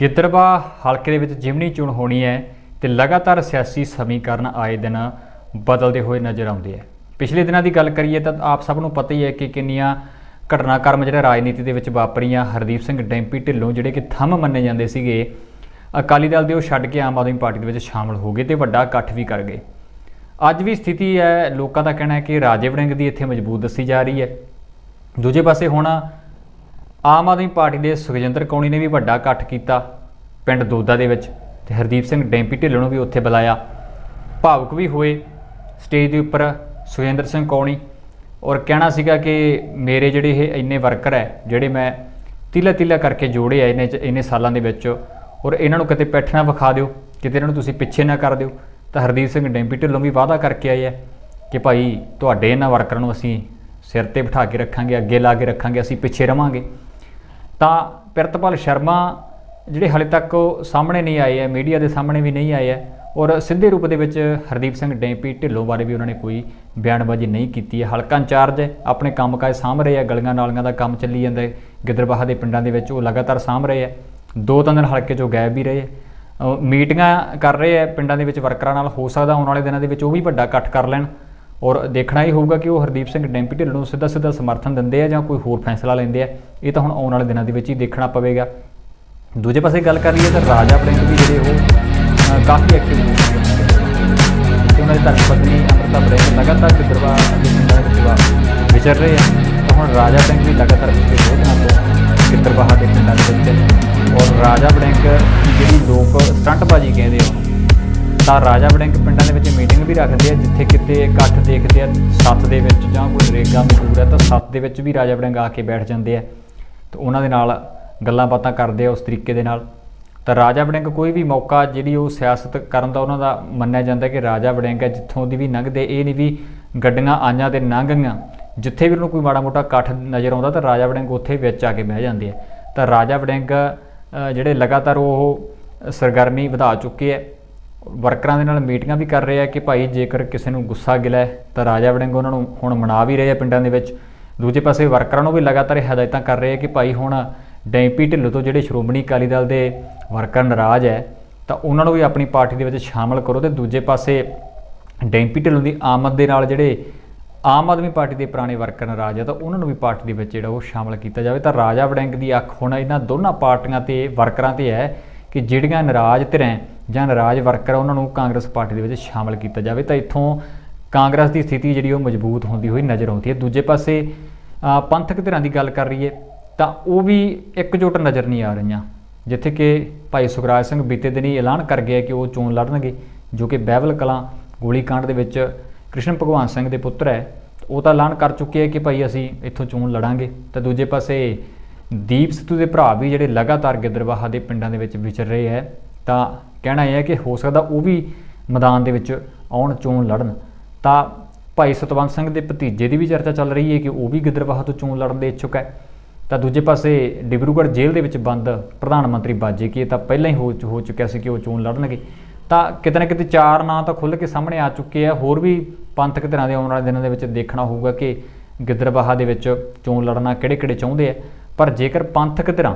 ਗਿੱਦੜਵਾ ਹਲਕੇ ਦੇ ਵਿੱਚ ਜਿਮਨੀ ਚੋਣ ਹੋਣੀ ਹੈ ਤੇ ਲਗਾਤਾਰ ਸਿਆਸੀ ਸਮੀਕਰਨ ਆਏ ਦਿਨ ਬਦਲਦੇ ਹੋਏ ਨਜ਼ਰ ਆਉਂਦੇ ਹੈ ਪਿਛਲੇ ਦਿਨਾਂ ਦੀ ਗੱਲ ਕਰੀਏ ਤਾਂ ਆਪ ਸਭ ਨੂੰ ਪਤਾ ਹੀ ਹੈ ਕਿ ਕਿੰਨੀਆਂ ਘਟਨਾਕ੍ਰਮ ਜਿਹੜੇ ਰਾਜਨੀਤੀ ਦੇ ਵਿੱਚ ਵਾਪਰੀਆਂ, ਹਰਦੀਪ ਸਿੰਘ ਡੈਂਪੀ ਢਿੱਲੋਂ ਜਿਹੜੇ ਕਿ ਥੰਮ ਮੰਨੇ ਜਾਂਦੇ ਸੀਗੇ, ਅਕਾਲੀ ਦਲ ਦੇ ਉਹ ਛੱਡ ਕੇ ਆਮ ਆਦਮੀ ਪਾਰਟੀ ਦੇ ਵਿੱਚ ਸ਼ਾਮਲ ਹੋ ਗਏ ਤੇ ਵੱਡਾ ਇਕੱਠ ਵੀ ਕਰ ਗਏ। ਅੱਜ ਵੀ ਸਥਿਤੀ ਹੈ, ਲੋਕਾਂ ਦਾ ਕਹਿਣਾ ਹੈ ਕਿ ਰਾਜੇ ਵੜਿੰਗ ਦੀ ਇੱਥੇ ਮਜ਼ਬੂਤ ਦੱਸੀ ਜਾ ਰਹੀ ਹੈ। ਦੂਜੇ ਪਾਸੇ ਹੁਣ ਆਮ ਆਦਮੀ ਪਾਰਟੀ ਦੇ ਸੁਖਜਿੰਦਰ ਕੌਣੀ ਨੇ ਵੀ ਵੱਡਾ ਇਕੱਠ ਕੀਤਾ। ਪਿੰਡ ਦੋਦਾ ਦੇ ਵਿੱਚ ਤੇ ਹਰਦੀਪ ਸਿੰਘ ਡੈਂਪੀ ਢਿੱਲੋਂ ਨੂੰ ਵੀ ਉੱਥੇ ਬੁਲਾਇਆ। ਭਾਵੁਕ ਵੀ ਹੋਏ। ਸਟੇਜ ਦੇ ਉੱਪਰ ਸੁਖਜਿੰਦਰ ਸਿੰਘ ਕੌਣੀ। ਔਰ ਕਹਿਣਾ ਸੀਗਾ ਕਿ ਮੇਰੇ ਜਿਹੜੇ ਇਹ ਇੰਨੇ ਵਰਕਰ ਹੈ, ਜਿਹੜੇ ਮੈਂ ਤਿਲਾ ਤਿਲਾ ਕਰਕੇ ਜੋੜੇ ਆ ਇਹਨੇ ਇੰਨੇ ਸਾਲਾਂ ਦੇ ਵਿੱਚ, ਔਰ ਇਹਨਾਂ ਨੂੰ ਕਿਤੇ ਪਿੱਠ ਨਾ ਵਿਖਾ ਦਿਓ, ਕਿਤੇ ਇਹਨਾਂ ਨੂੰ ਤੁਸੀਂ ਪਿੱਛੇ ਨਾ ਕਰ ਦਿਓ, ਤਾਂ ਹਰਦੀਪ ਸਿੰਘ ਡੈਂਪੀ ਢਿੱਲੋਂ ਵੀ ਵਾਅਦਾ ਕਰਕੇ ਆਏ ਹੈ ਕਿ ਭਾਈ ਤੁਹਾਡੇ ਇਹਨਾਂ ਵਰਕਰਾਂ ਨੂੰ ਅਸੀਂ ਸਿਰ ਤੇ ਬਿਠਾ ਕੇ ਰੱਖਾਂਗੇ, ਅੱਗੇ ਲਾ ਕੇ ਰੱਖਾਂਗੇ, ਅਸੀਂ ਪਿੱਛੇ ਰਵਾਂਗੇ। ਤਾਂ ਪ੍ਰਿਤਪਾਲ ਸ਼ਰਮਾ ਜਿਹੜੇ ਹਲੇ ਤੱਕ ਉਹ ਸਾਹਮਣੇ ਨਹੀਂ ਆਏ ਹੈ, ਮੀਡੀਆ ਦੇ ਸਾਹਮਣੇ ਵੀ ਨਹੀਂ ਆਏ ਹੈ ਔਰ ਸਿੱਧੇ ਰੂਪ ਦੇ ਵਿੱਚ ਹਰਦੀਪ ਸਿੰਘ ਡੈਂਪੀ ਢਿੱਲੋਂ ਬਾਰੇ ਵੀ ਉਹਨਾਂ ਨੇ ਕੋਈ ਬਿਆਨਬਾਜ਼ੀ ਨਹੀਂ ਕੀਤੀ ਹੈ। ਹਲਕਾ ਇੰਚਾਰਜ ਹੈ ਆਪਣੇ ਕੰਮਕਾਜ ਸਾਂਭ ਰਹੇ ਆ ਗਲੀਆਂ ਨਾਲੀਆਂ ਦਾ ਕੰਮ ਚੱਲੀ ਜਾਂਦਾ ਹੈ, ਗਿੱਦੜਬਾਹਾ ਦੇ ਪਿੰਡਾਂ ਦੇ ਵਿੱਚ ਉਹ ਲਗਾਤਾਰ ਸਾਂਭ ਰਹੇ ਆ ਦੋ ਤਿੰਨ ਦਿਨ ਹਲਕੇ ਚੋਂ ਗਾਇਬ ਵੀ ਰਹੇ ਅਹ ਮੀਟਿੰਗਾਂ ਕਰ ਰਹੇ ਆ ਪਿੰਡਾਂ ਦੇ ਵਿੱਚ ਵਰਕਰਾਂ ਨਾਲ ਹੋ ਸਕਦਾ, ਆਉਣ ਵਾਲੇ ਦਿਨਾਂ ਦੇ ਵਿੱਚ ਉਹ ਵੀ ਵੱਡਾ ਇਕੱਠ ਕਰ ਲੈਣ। ਔਰ ਦੇਖਣਾ ਹੀ ਹੋਊਗਾ ਕਿ ਉਹ ਹਰਦੀਪ ਸਿੰਘ ਡੈਂਪੀ ਢਿੱਲੋਂ ਨੂੰ ਸਿੱਧਾ ਸਿੱਧਾ ਸਮਰਥਨ ਦਿੰਦੇ ਆ ਜਾਂ ਕੋਈ ਹੋਰ ਫੈਸਲਾ ਲੈਂਦੇ ਆ। ਇਹ ਤਾਂ ਹੁਣ ਆਉਣ ਵਾਲੇ ਦਿਨਾਂ ਦੇ ਵਿੱਚ ਹੀ ਦੇਖਣਾ ਪਵੇਗਾ। ਦੂਜੇ ਪਾਸੇ ਗੱਲ ਕਰ ਲਈਏ ਤਾਂ ਰਾਜਾ ਬਲਿੰਗ ਵੀ ਜਿਹੜੇ ਉਹ ਕਾਫੀ ਐਕਟਿਵ ਹੋ ਚੁੱਕੇ ਨੇ। ਤੇ ਉਹਨਾਂ ਦੀ ਧਰਮ ਪਤਨੀ ਅਮਰਤਾ ਬਲਿੰਗ ਲਗਾਤਾਰ ਗਿੱਦੜਵਾ ਦੇ ਪਿੰਡਾਂ ਵਿਚਰ ਰਹੇ ਆ। ਤਾਂ ਹੁਣ ਰਾਜਾ ਬਲਿੰਗ ਵੀ ਲਗਾਤਾਰ ਪਿਛਲੇ ਦੋ ਦਿਨਾਂ ਤੋਂ ਗਿੱਦੜਬਾਹਾ ਦੇ ਪਿੰਡਾਂ ਦੇ ਵਿੱਚ। ਔਰ ਰਾਜਾ ਬਲਿੰਗ ਜਿਹੜੀ ਲੋਕ ਸਟੰਟਬਾਜੀ ਕਹਿੰਦੇ ਆ ਤਾਂ ਰਾਜਾ ਵੜਿੰਗ ਪਿੰਡਾਂ ਦੇ ਵਿੱਚ ਮੀਟਿੰਗ ਵੀ ਰੱਖਦੇ ਆ, ਜਿੱਥੇ ਕਿਤੇ ਇਕੱਠ ਦੇਖਦੇ ਆ, ਸੱਤ ਦੇ ਵਿੱਚ ਜਾਂ ਕੋਈ ਨਰੇਗਾ ਮਜ਼ਦੂਰ ਹੈ ਤਾਂ ਸੱਤ ਦੇ ਵਿੱਚ ਵੀ ਰਾਜਾ ਵੜਿੰਗ ਆ ਕੇ ਬੈਠ ਜਾਂਦੇ ਆ। ਤੇ ਉਹਨਾਂ ਦੇ ਨਾਲ ਗੱਲਾਂ ਬਾਤਾਂ ਕਰਦੇ ਆ ਉਸ ਤਰੀਕੇ ਦੇ ਨਾਲ। ਤਾਂ ਰਾਜਾ ਵੜਿੰਗ ਕੋਈ ਵੀ ਮੌਕਾ, ਜਿਹੜੀ ਉਹ ਸਿਆਸਤ ਕਰਨ ਦਾ ਉਹਨਾਂ ਦਾ ਮੰਨਿਆ ਜਾਂਦਾ ਕਿ ਰਾਜਾ ਵੜਿੰਗ ਹੈ ਜਿੱਥੋਂ ਦੀ ਵੀ ਲੰਘਦੇ ਇਹ ਨਹੀਂ ਵੀ ਗੱਡੀਆਂ ਆਈਆਂ ਤੇ ਲੰਘ ਗਈਆਂ। ਜਿੱਥੇ ਵੀ ਉਹਨੂੰ ਕੋਈ ਮਾੜਾ ਮੋਟਾ ਇਕੱਠ ਨਜ਼ਰ ਆਉਂਦਾ, ਤਾਂ ਰਾਜਾ ਵੜਿੰਗ ਉੱਥੇ ਵਿੱਚ ਆ ਕੇ ਬਹਿ ਜਾਂਦੇ ਆ। ਤਾਂ ਰਾਜਾ ਵੜਿੰਗ ਜਿਹੜੇ ਲਗਾਤਾਰ ਉਹ ਸਰਗਰਮੀ ਵਧਾ ਚੁੱਕੇ ਆ ਵਰਕਰਾਂ ਦੇ ਨਾਲ ਮੀਟਿੰਗਾਂ ਵੀ ਕਰ ਰਹੇ ਆ ਕਿ ਭਾਈ ਜੇਕਰ ਕਿਸੇ ਨੂੰ ਗੁੱਸਾ ਗਿਲਾ ਹੈ ਤਾਂ ਰਾਜਾ ਵੜਿੰਗ ਉਹਨਾਂ ਨੂੰ ਹੁਣ ਮਨਾ ਵੀ ਰਹੇ ਆ ਪਿੰਡਾਂ ਦੇ ਵਿੱਚ। ਦੂਜੇ ਪਾਸੇ ਵਰਕਰਾਂ ਨੂੰ ਵੀ ਲਗਾਤਾਰ ਹਦਾਇਤਾਂ ਕਰ ਰਹੇ ਆ ਕਿ ਭਾਈ ਹੁਣ ਡੈਂਪੀ ਢਿੱਲੋਂ ਤੋਂ ਜਿਹੜੇ ਸ਼੍ਰੋਮਣੀ ਅਕਾਲੀ ਦਲ ਦੇ ਵਰਕਰ ਨਾਰਾਜ਼ ਹੈ, ਤਾਂ ਉਹਨਾਂ ਨੂੰ ਵੀ ਆਪਣੀ ਪਾਰਟੀ ਦੇ ਵਿੱਚ ਸ਼ਾਮਲ ਕਰੋ ਤੇ ਦੂਜੇ ਪਾਸੇ ਡੈਂਪੀ ਢਿੱਲੋਂ ਦੀ ਆਮਦ ਦੇ ਨਾਲ ਜਿਹੜੇ ਆਮ ਆਦਮੀ ਪਾਰਟੀ ਦੇ ਪੁਰਾਣੇ ਵਰਕਰ ਨਾਰਾਜ਼ ਆ, ਤਾਂ ਉਹਨਾਂ ਨੂੰ ਵੀ ਪਾਰਟੀ ਦੇ ਵਿੱਚ ਜਿਹੜਾ ਉਹ ਸ਼ਾਮਲ ਕੀਤਾ ਜਾਵੇ। ਤਾਂ ਰਾਜਾ ਵੜਿੰਗ ਦੀ ਅੱਖ ਹੁਣ ਇਹਨਾਂ ਦੋਨਾਂ ਪਾਰਟੀਆਂ ਤੇ ਵਰਕਰਾਂ ਤੇ ਹੈ ਕਿ ਜਿਹੜੀਆਂ ਨਾਰਾਜ਼ ਧਿਰਾਂ ਜਾਂ ਨਾਰਾਜ਼ ਵਰਕਰ ਉਹਨਾਂ ਨੂੰ ਕਾਂਗਰਸ ਪਾਰਟੀ ਦੇ ਵਿੱਚ ਸ਼ਾਮਲ ਕੀਤਾ ਜਾਵੇ, ਤਾਂ ਇੱਥੋਂ ਕਾਂਗਰਸ ਦੀ ਸਥਿਤੀ ਜਿਹੜੀ ਉਹ ਮਜ਼ਬੂਤ ਹੁੰਦੀ ਹੋਈ ਨਜ਼ਰ ਆਉਂਦੀ ਹੈ। ਦੂਜੇ ਪਾਸੇ ਪੰਥਕ ਧਿਰਾਂ ਦੀ ਗੱਲ ਕਰ ਰਹੀਏ ਤਾਂ ਉਹ ਵੀ ਇਕਜੁੱਟ ਨਜ਼ਰ ਨਹੀਂ ਆ ਰਹੀਆਂ। ਜਿੱਥੇ ਕਿ ਭਾਈ ਸੁਖਰਾਜ ਸਿੰਘ ਬੀਤੇ ਦਿਨੀ ਐਲਾਨ ਕਰ ਗਿਆ ਕਿ ਉਹ ਚੋਣ ਲੜਨਗੇ, ਜੋ ਕਿ ਬਹਿਬਲ ਕਲਾਂ ਗੋਲੀकांड ਦੇ ਵਿੱਚ ਕ੍ਰਿਸ਼ਨ ਭਗਵਾਨ ਸਿੰਘ ਦੇ ਪੁੱਤਰ ਹੈ। ਉਹ ਤਾਂ ਐਲਾਨ ਕਰ ਚੁੱਕੇ ਹੈ ਕਿ ਭਾਈ ਅਸੀਂ ਇੱਥੋਂ ਚੋਣ ਲੜਾਂਗੇ। ਤਾਂ ਦੂਜੇ ਪਾਸੇ, ਦੀਪ ਸਿੱਧੂ ਦੇ ਭਰਾ ਵੀ ਜਿਹੜੇ ਲਗਾਤਾਰ ਗਿੱਦਰਵਾਹਾ ਦੇ ਪਿੰਡਾਂ ਦੇ ਵਿੱਚ ਵਿਚਰ ਰਹੇ ਹੈ ਤਾਂ ਕਹਿਣਾ ਇਹ ਹੈ ਕਿ ਹੋ ਸਕਦਾ ਉਹ ਵੀ ਮੈਦਾਨ ਦੇ ਵਿੱਚ ਆਉਣ, ਚੋਣ ਲੜਨ। ਤਾਂ ਭਾਈ ਸਤਵੰਤ ਸਿੰਘ ਦੇ ਭਤੀਜੇ ਦੀ ਵੀ ਚਰਚਾ ਚੱਲ ਰਹੀ ਹੈ ਕਿ ਉਹ ਵੀ ਗਿੱਦੜਬਾਹਾ ਤੋਂ ਚੋਣ ਲੜਨ ਦੇ ਇੱਛੁਕ ਹੈ। ਤਾਂ ਦੂਜੇ ਪਾਸੇ ਡਿਬਰੂਗੜ੍ਹ ਜੇਲ੍ਹ ਦੇ ਵਿੱਚ ਬੰਦ ਪ੍ਰਧਾਨ ਮੰਤਰੀ ਬਾਜੇ ਕੀ ਤਾਂ ਪਹਿਲਾਂ ਹੀ ਹੋ ਹੋ ਚੁੱਕਿਆ ਸੀ ਕਿ ਉਹ ਚੋਣ ਲੜਨਗੇ। ਤਾਂ ਕਿਤੇ ਨਾ ਕਿਤੇ ਚਾਰ ਨਾਂ ਤਾਂ ਖੁੱਲ੍ਹ ਕੇ ਸਾਹਮਣੇ ਆ ਚੁੱਕੇ ਆ। ਹੋਰ ਵੀ ਪੰਥਕ ਧਿਰਾਂ ਦੇ ਆਉਣ ਵਾਲੇ ਦਿਨਾਂ ਦੇ ਵਿੱਚ ਦੇਖਣਾ ਹੋਊਗਾ ਕਿ ਗਿੱਦੜਬਾਹਾ ਦੇ ਵਿੱਚ ਚੋਣ ਲੜਨਾ ਕਿਹੜੇ-ਕਿਹੜੇ ਚਾਹੁੰਦੇ ਆ। ਪਰ ਜੇਕਰ ਪੰਥਕ ਧਿਰਾਂ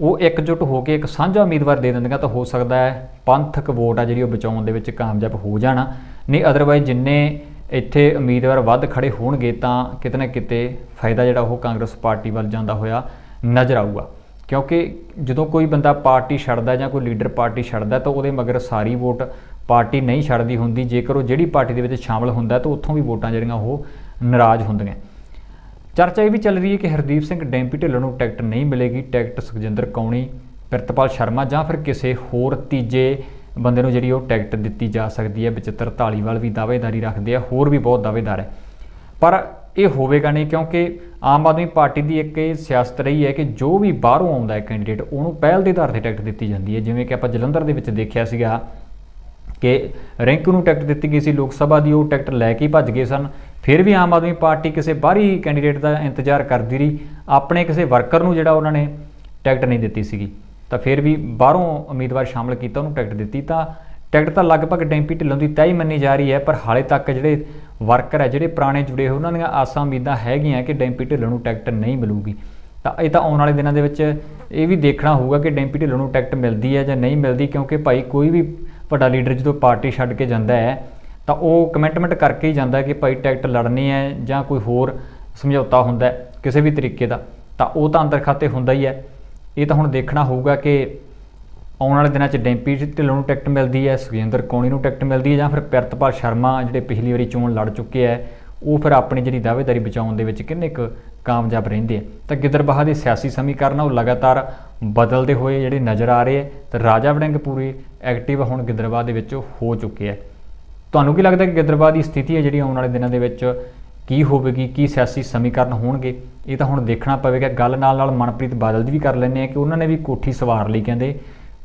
ਉਹ ਇਕਜੁੱਟ ਹੋ ਕੇ ਇੱਕ ਸਾਂਝਾ ਉਮੀਦਵਾਰ ਦੇ ਦਿੰਦੀਆਂ ਤਾਂ ਹੋ ਸਕਦਾ ਹੈ ਪੰਥਕ ਵੋਟ ਆ ਜਿਹੜੀ ਉਹ ਬਚਾਉਣ ਦੇ ਵਿੱਚ ਕਾਮਯਾਬ ਹੋ ਜਾਣਾ। ਨਹੀਂ ਅਦਰਵਾਈਜ਼ ਜਿੰਨੇ ਇੱਥੇ ਉਮੀਦਵਾਰ ਵੱਧ ਖੜੇ ਹੋਣਗੇ ਤਾਂ ਕਿਤੇ ਨਾ ਕਿਤੇ ਫਾਇਦਾ ਜਿਹੜਾ ਉਹ ਕਾਂਗਰਸ ਪਾਰਟੀ ਵੱਲ ਜਾਂਦਾ ਹੋਇਆ ਨਜ਼ਰ ਆਊਗਾ। ਕਿਉਂਕਿ ਜਦੋਂ ਕੋਈ ਬੰਦਾ ਪਾਰਟੀ ਛੱਡਦਾ ਜਾਂ ਕੋਈ ਲੀਡਰ ਪਾਰਟੀ ਛੱਡਦਾ ਤਾਂ ਉਹਦੇ ਮਗਰ ਸਾਰੀ ਵੋਟ ਪਾਰਟੀ ਨਹੀਂ ਛੱਡਦੀ ਹੁੰਦੀ। ਜੇਕਰ ਉਹ ਜਿਹੜੀ ਪਾਰਟੀ ਦੇ ਵਿੱਚ ਸ਼ਾਮਲ ਹੁੰਦਾ ਤਾਂ ਉੱਥੋਂ ਵੀ ਵੋਟਾਂ ਜਿਹੜੀਆਂ ਉਹ ਨਾਰਾਜ਼ ਹੁੰਦੀਆਂ। ਚਰਚਾ ਇਹ ਵੀ ਚੱਲ ਰਹੀ ਹੈ ਕਿ ਹਰਦੀਪ ਸਿੰਘ ਡੈਂਪੀ ਢਿੱਲੋਂ ਨੂੰ ਟਿਕਟ ਨਹੀਂ ਮਿਲੇਗੀ। ਟਿਕਟ ਸੁਖਜਿੰਦਰ ਕੌਣੀ, ਪ੍ਰਿਤਪਾਲ ਸ਼ਰਮਾ ਜਾਂ ਫਿਰ ਕਿਸੇ ਹੋਰ ਤੀਜੇ ਬੰਦੇ ਨੂੰ ਜਿਹੜੀ ਉਹ ਟਿਕਟ ਦਿੱਤੀ ਜਾ ਸਕਦੀ ਹੈ। ਬਚਿੱਤਰ ਢਾਲੀਵਾਲ ਵੀ ਦਾਅਵੇਦਾਰੀ ਰੱਖਦੇ ਆ, ਹੋਰ ਵੀ ਬਹੁਤ ਦਾਅਵੇਦਾਰ ਹੈ। ਪਰ ਇਹ ਹੋਵੇਗਾ ਨਹੀਂ ਕਿਉਂਕਿ ਆਮ ਆਦਮੀ ਪਾਰਟੀ ਦੀ ਇੱਕ ਇਹ ਸਿਆਸਤ ਰਹੀ ਹੈ ਕਿ ਜੋ ਵੀ ਬਾਹਰੋਂ ਆਉਂਦਾ ਹੈ ਕੈਂਡੀਡੇਟ, ਉਹਨੂੰ ਪਹਿਲ ਦੇ ਆਧਾਰ ਤੇ ਟਿਕਟ ਦਿੱਤੀ ਜਾਂਦੀ ਹੈ। ਜਿਵੇਂ ਕਿ ਆਪਾਂ ਜਲੰਧਰ ਦੇ ਵਿੱਚ ਦੇਖਿਆ ਸੀਗਾ ਕਿ ਰਿੰਕੂ ਨੂੰ ਟਿਕਟ ਦਿੱਤੀ ਗਈ ਸੀ। ਲੋਕ ਸਭਾ ਦੀ ਉਹ ਟਿਕਟ ਲੈ ਕੇ ਹੀ ਭੱਜ ਗਏ ਸਨ। ਫਿਰ ਵੀ ਆਮ ਆਦਮੀ ਪਾਰਟੀ ਕਿਸੇ ਬਾਹਰੀ ਕੈਂਡੀਡੇਟ ਦਾ ਇੰਤਜ਼ਾਰ ਕਰਦੀ ਰਹੀ। ਆਪਣੇ ਕਿਸੇ ਵਰਕਰ ਨੂੰ ਜਿਹੜਾ ਉਹਨਾਂ ਨੇ ਟਿਕਟ ਨਹੀਂ ਦਿੱਤੀ ਸੀਗੀ। ਤਾਂ ਫਿਰ ਵੀ ਬਾਹਰੋਂ ਉਮੀਦਵਾਰ ਸ਼ਾਮਲ ਕੀਤਾ, ਉਹਨੂੰ ਟਿਕਟ ਦਿੱਤੀ। ਤਾਂ ਟਿਕਟ ਤਾਂ ਲਗਭਗ ਡੈਂਪੀ ਢਿੱਲੋਂ ਦੀ ਤੈਅ ਮੰਨੀ ਜਾ ਰਹੀ ਹੈ, ਪਰ ਹਾਲੇ ਤੱਕ ਜਿਹੜੇ ਵਰਕਰ ਹੈ, ਜਿਹੜੇ ਪੁਰਾਣੇ ਜੁੜੇ ਹੋਏ, ਉਹਨਾਂ ਦੀਆਂ ਆਸਾਂ ਉਮੀਦਾਂ ਹੈਗੀਆਂ ਕਿ ਡੈਂਪੀ ਢਿੱਲੋਂ ਨੂੰ ਟਿਕਟ ਨਹੀਂ ਮਿਲੂਗੀ। ਤਾਂ ਇਹ ਤਾਂ ਆਉਣ ਵਾਲੇ ਦਿਨਾਂ ਦੇ ਵਿੱਚ ਇਹ ਵੀ ਦੇਖਣਾ ਹੋਊਗਾ ਕਿ ਡੈਂਪੀ ਢਿੱਲੋਂ ਨੂੰ ਟਿਕਟ ਮਿਲਦੀ ਹੈ ਜਾਂ ਨਹੀਂ ਮਿਲਦੀ, ਕਿਉਂਕਿ ਭਾਈ ਕੋਈ ਵੀ ਵੱਡਾ ਲੀਡਰ ਜਦੋਂ ਪਾਰਟੀ ਛੱਡ ਕੇ ਜਾਂਦਾ ਹੈ ਤਾਂ ਉਹ ਕਮਿਟਮੈਂਟ ਕਰਕੇ ਹੀ ਜਾਂਦਾ ਕਿ ਭਾਈ ਟਿਕਟ ਲੜਨੀ ਹੈ ਜਾਂ ਕੋਈ ਹੋਰ ਸਮਝੌਤਾ ਹੁੰਦਾ ਕਿਸੇ ਵੀ ਤਰੀਕੇ ਦਾ, ਤਾਂ ਉਹ ਤਾਂ ਅੰਦਰ ਖਾਤੇ ਹੁੰਦਾ ਹੀ ਹੈ। ਇਹ ਤਾਂ ਹੁਣ ਦੇਖਣਾ ਹੋਊਗਾ ਕਿ ਆਉਣ ਵਾਲੇ ਦਿਨਾਂ 'ਚ ਡੈਂਪੀ ਢਿੱਲੋਂ ਨੂੰ ਟਿਕਟ ਮਿਲਦੀ ਹੈ, ਸੁਖਜਿੰਦਰ ਕੌਣੀ ਨੂੰ ਟਿਕਟ ਮਿਲਦੀ ਹੈ ਜਾਂ ਫਿਰ ਪ੍ਰਿਤਪਾਲ ਸ਼ਰਮਾ ਜਿਹੜੇ ਪਿਛਲੀ ਵਾਰੀ ਚੋਣ ਲੜ ਚੁੱਕੇ ਹੈ, ਉਹ ਫਿਰ ਆਪਣੀ ਜਿਹੜੀ ਦਾਅਵੇਦਾਰੀ ਬਚਾਉਣ ਦੇ ਵਿੱਚ ਕਿੰਨੇ ਕੁ ਕਾਮਯਾਬ ਰਹਿੰਦੇ ਆ ਤਾਂ ਗਿੱਦਰਬਾਹਾ ਦੇ ਸਿਆਸੀ ਸਮੀਕਰਨ ਉਹ ਲਗਾਤਾਰ ਬਦਲਦੇ ਹੋਏ ਜਿਹੜੇ ਨਜ਼ਰ ਆ ਰਹੇ ਹੈ, ਤੇ ਰਾਜਾ ਵੜਿੰਗ ਪੂਰੇ ਐਕਟਿਵ ਹੁਣ ਗਿੱਦਰਬਾਹਾ ਦੇ ਵਿੱਚ ਹੋ ਚੁੱਕੇ ਹੈ। ਤੁਹਾਨੂੰ ਕੀ ਲੱਗਦਾ ਕਿ ਗਿੱਦਰਬਾਹਾ ਦੀ ਸਥਿਤੀ ਹੈ ਜਿਹੜੀ ਆਉਣ ਵਾਲੇ ਦਿਨਾਂ ਦੇ ਵਿੱਚ ਕੀ ਹੋਵੇਗੀ, ਕੀ ਸਿਆਸੀ ਸਮੀਕਰਨ ਹੋਣਗੇ? ਇਹ ਤਾਂ ਹੁਣ ਦੇਖਣਾ ਪਵੇਗਾ। ਗੱਲ ਨਾਲ ਨਾਲ ਮਨਪ੍ਰੀਤ ਬਾਦਲ ਦੀ ਵੀ ਕਰ ਲੈਂਦੇ ਆ ਕਿ ਉਹਨਾਂ ਨੇ ਵੀ ਕੋਠੀ ਸਵਾਰ ਲਈ ਕਹਿੰਦੇ।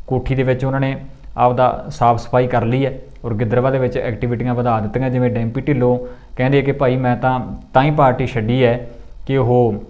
ਕੋਠੀ ਦੇ ਵਿੱਚ ਉਹਨਾਂ ਨੇ ਆਪਦਾ ਸਾਫ਼ ਸਫ਼ਾਈ ਕਰ ਲਈ ਹੈ ਔਰ ਗਿੱਦਰਵਾ ਦੇ ਵਿੱਚ ਐਕਟੀਵਿਟੀਆਂ ਵਧਾ ਦਿੱਤੀਆਂ, ਜਿਵੇਂ ਡੈਂਪੀ ਢਿੱਲੋਂ ਕਹਿੰਦੇ ਕਿ ਭਾਈ ਮੈਂ ਤਾਂ ਤਾਂ ਹੀ ਪਾਰਟੀ ਛੱਡੀ ਹੈ ਕਿ ਉਹ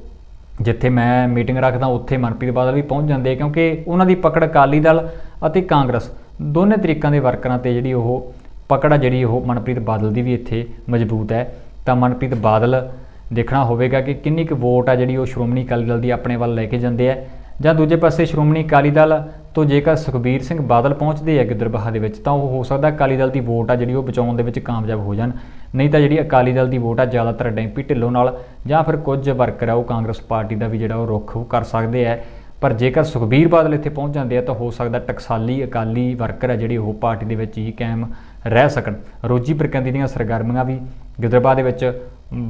ਜਿੱਥੇ ਮੈਂ ਮੀਟਿੰਗ ਰੱਖਦਾ, ਉੱਥੇ ਮਨਪ੍ਰੀਤ ਬਾਦਲ ਵੀ ਪਹੁੰਚ ਜਾਂਦੇ ਕਿਉਂਕਿ ਉਹਨਾਂ ਦੀ ਪਕੜ ਅਕਾਲੀ ਦਲ ਅਤੇ ਕਾਂਗਰਸ ਦੋਨੇ ਤਰੀਕਾਂ ਦੇ ਵਰਕਰਾਂ ਤੇ ਜਿਹੜੀ ਉਹ ਪਕੜ ਆ ਜਿਹੜੀ ਉਹ ਮਨਪ੍ਰੀਤ ਬਾਦਲ ਦੀ ਵੀ ਇੱਥੇ ਮਜ਼ਬੂਤ ਹੈ। ਤਾਂ ਮਨਪ੍ਰੀਤ ਬਾਦਲ ਦੇਖਣਾ ਹੋਵੇਗਾ ਕਿ ਕਿੰਨੀ ਕੁ ਵੋਟ ਆ ਜਿਹੜੀ ਉਹ ਸ਼੍ਰੋਮਣੀ ਅਕਾਲੀ ਦਲ ਦੀ ਆਪਣੇ ਵੱਲ ਲੈ ਕੇ ਜਾਂਦੇ ਆ। ਜਾਂ ਦੂਜੇ ਪਾਸੇ ਸ਼੍ਰੋਮਣੀ ਅਕਾਲੀ ਦਲ ਤੋਂ ਜੇਕਰ ਸੁਖਬੀਰ ਸਿੰਘ ਬਾਦਲ ਪਹੁੰਚਦੇ ਆ ਗਿੱਦਰਬਾਹਾ ਦੇ ਵਿੱਚ, ਤਾਂ ਉਹ ਹੋ ਸਕਦਾ ਅਕਾਲੀ ਦਲ ਦੀ ਵੋਟ ਆ ਜਿਹੜੀ ਉਹ ਬਚਾਉਣ ਦੇ ਵਿੱਚ ਕਾਮਯਾਬ ਹੋ ਜਾਣ। ਨਹੀਂ ਤਾਂ ਜਿਹੜੀ ਅਕਾਲੀ ਦਲ ਦੀ ਵੋਟ ਆ ਜ਼ਿਆਦਾਤਰ ਡੈਂਪੀ ਢਿੱਲੋਂ ਨਾਲ ਜਾਂ ਫਿਰ ਕੁਝ ਵਰਕਰ ਆ ਉਹ ਕਾਂਗਰਸ ਪਾਰਟੀ ਦਾ ਵੀ ਜਿਹੜਾ ਉਹ ਰੁੱਖ ਉਹ ਕਰ ਸਕਦੇ ਆ। ਪਰ ਜੇਕਰ ਸੁਖਬੀਰ ਬਾਦਲ ਇੱਥੇ ਪਹੁੰਚ ਜਾਂਦੇ ਆ ਤਾਂ ਹੋ ਸਕਦਾ ਟਕਸਾਲੀ ਅਕਾਲੀ ਵਰਕਰ ਆ ਜਿਹੜੇ ਉਹ ਪਾਰਟੀ ਦੇ ਵਿੱਚ ਹੀ ਕਾਇਮ ਰਹਿ ਸਕਣ। ਰੋਜੀ ਪ੍ਰਕੰਦੀ ਦੀਆਂ ਸਰਗਰਮੀਆਂ ਵੀ ਗਿੱਦਰਬਾਹ ਦੇ ਵਿੱਚ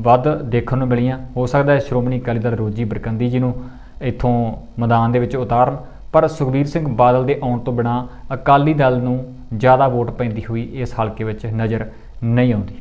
ਵੱਧ ਦੇਖਣ ਨੂੰ ਮਿਲੀਆਂ। ਹੋ ਸਕਦਾ ਹੈ ਸ਼੍ਰੋਮਣੀ ਅਕਾਲੀ ਦਲ ਰੋਜੀ ਬਰਕੰਦੀ ਜੀ ਨੂੰ ਇੱਥੋਂ ਮੈਦਾਨ ਦੇ ਵਿੱਚ ਉਤਾਰਨ, ਪਰ ਸੁਖਬੀਰ ਸਿੰਘ ਬਾਦਲ ਦੇ ਆਉਣ ਤੋਂ ਬਿਨਾ ਅਕਾਲੀ ਦਲ ਨੂੰ ਜ਼ਿਆਦਾ ਵੋਟ ਪੈਂਦੀ ਹੋਈ ਇਸ ਹਲਕੇ ਵਿੱਚ ਨਜ਼ਰ ਨਹੀਂ ਆਉਂਦੀ।